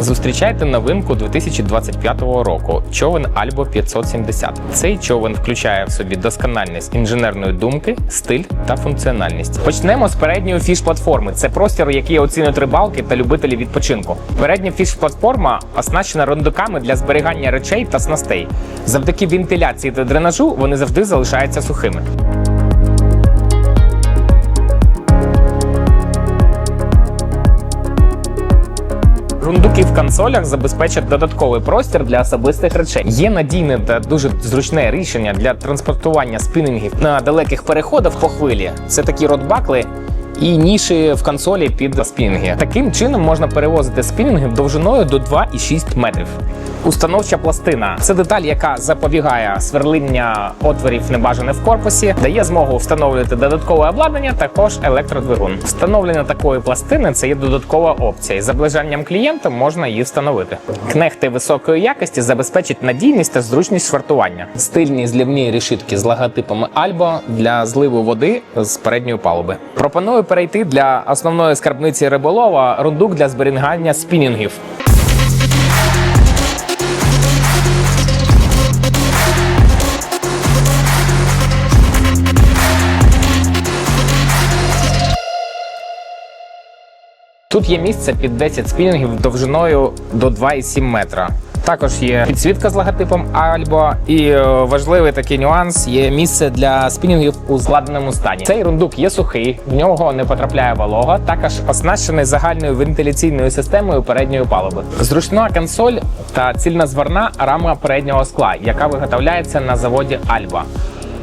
Зустрічайте новинку 2025 року човен Альбо 570. Цей човен включає в собі доскональність інженерної думки, стиль та функціональність. Почнемо з передньої фіш-платформи. Це простір, який оцінюють рибалки та любителі відпочинку. Передня фіш-платформа оснащена рундуками для зберігання речей та снастей. Завдяки вентиляції та дренажу вони завжди залишаються сухими. Рундуки в консолях забезпечать додатковий простір для особистих речей. Є надійне та дуже зручне рішення для транспортування спінінгів на далеких переходах по хвилі. Це такі ротбакли. І ніші в консолі під спінінги. Таким чином можна перевозити спінінги довжиною до 2,6 метрів. Установча пластина це деталь, яка запобігає сверлиння отворів небажаних в корпусі, дає змогу встановлювати додаткове обладнання, також електродвигун. Встановлення такої пластини це є додаткова опція. І за бажанням клієнта можна її встановити. Кнехти високої якості забезпечать надійність та зручність швартування. Стильні злівні решітки з логотипами Альбо для зливу води з передньої палуби. Пропоную перейти для основної скарбниці риболова рундук для зберігання спінінгів. Тут є місце під 10 спінінгів довжиною до 2,7 метра. Також є підсвітка з логотипом Альбо, і е, важливий такий нюанс є місце для спінінгів у складеному стані. Цей рундук є сухий, в нього не потрапляє волога. Також оснащений загальною вентиляційною системою передньої палуби. Зручна консоль та цільнозварна рама переднього скла, яка виготовляється на заводі Альба.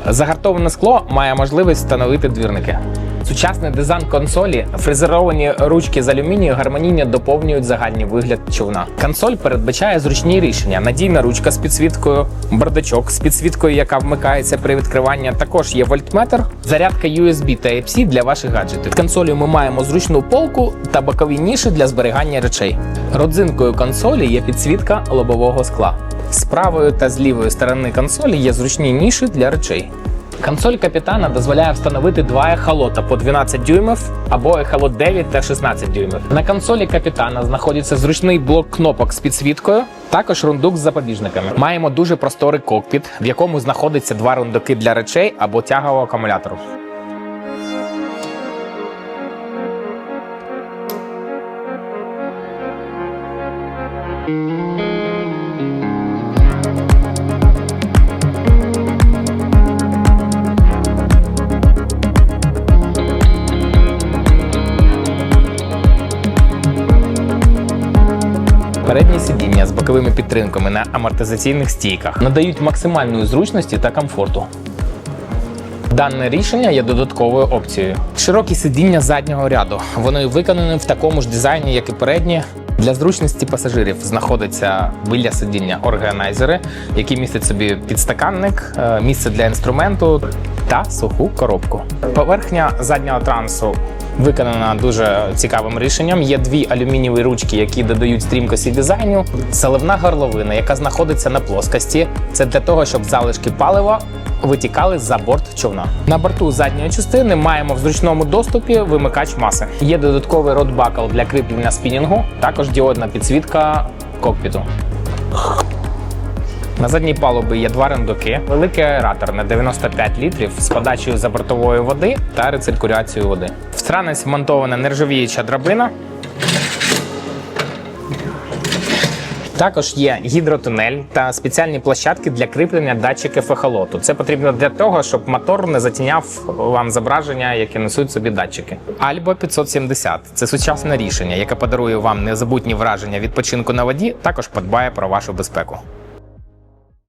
Загартоване скло має можливість встановити двірники. Сучасний дизайн консолі, фрезеровані ручки з алюмінію гармонійно доповнюють загальний вигляд човна. Консоль передбачає зручні рішення: надійна ручка з підсвіткою, бардачок з підсвіткою, яка вмикається при відкриванні. Також є вольтметр, зарядка USB та Type-C для ваших гаджетів. В консолі ми маємо зручну полку та бокові ніші для зберігання речей. Родзинкою консолі є підсвітка лобового скла. З правої та з лівої сторони консолі є зручні ніші для речей. Консоль капітана дозволяє встановити два ехолота по 12 дюймів або ехолот 9 та 16 дюймів. На консолі капітана знаходиться зручний блок кнопок з підсвіткою, також рундук з запобіжниками. Маємо дуже просторий кокпіт, в якому знаходиться два рундуки для речей або тягового акумулятору. Передні сидіння з боковими підтримками на амортизаційних стійках надають максимальної зручності та комфорту. Дане рішення є додатковою опцією. Широкі сидіння заднього ряду. Вони виконані в такому ж дизайні, як і передні. Для зручності пасажирів знаходиться біля сидіння органайзери, які містять собі підстаканник, е, місце для інструменту та суху коробку. Поверхня заднього трансу виконана дуже цікавим рішенням. Є дві алюмінієві ручки, які додають стрімкості дизайну. Заливна горловина, яка знаходиться на плоскості. Це для того, щоб залишки палива витікали за борт човна. На борту задньої частини маємо в зручному доступі вимикач маси. Є додатковий ротбакл для кріплення спінінгу, також діодна підсвітка кокпіту. На задній палубі є два рендуки, великий аератор на 95 літрів з подачею забортової води та рециркуляцією води. В странець вмонтована нержавіюча драбина. Також є гідротунель та спеціальні площадки для кріплення датчиків ехолоту. Це потрібно для того, щоб мотор не затіняв вам зображення, яке несуть собі датчики. Альбо 570 це сучасне рішення, яке подарує вам незабутні враження відпочинку на воді. Також подбає про вашу безпеку.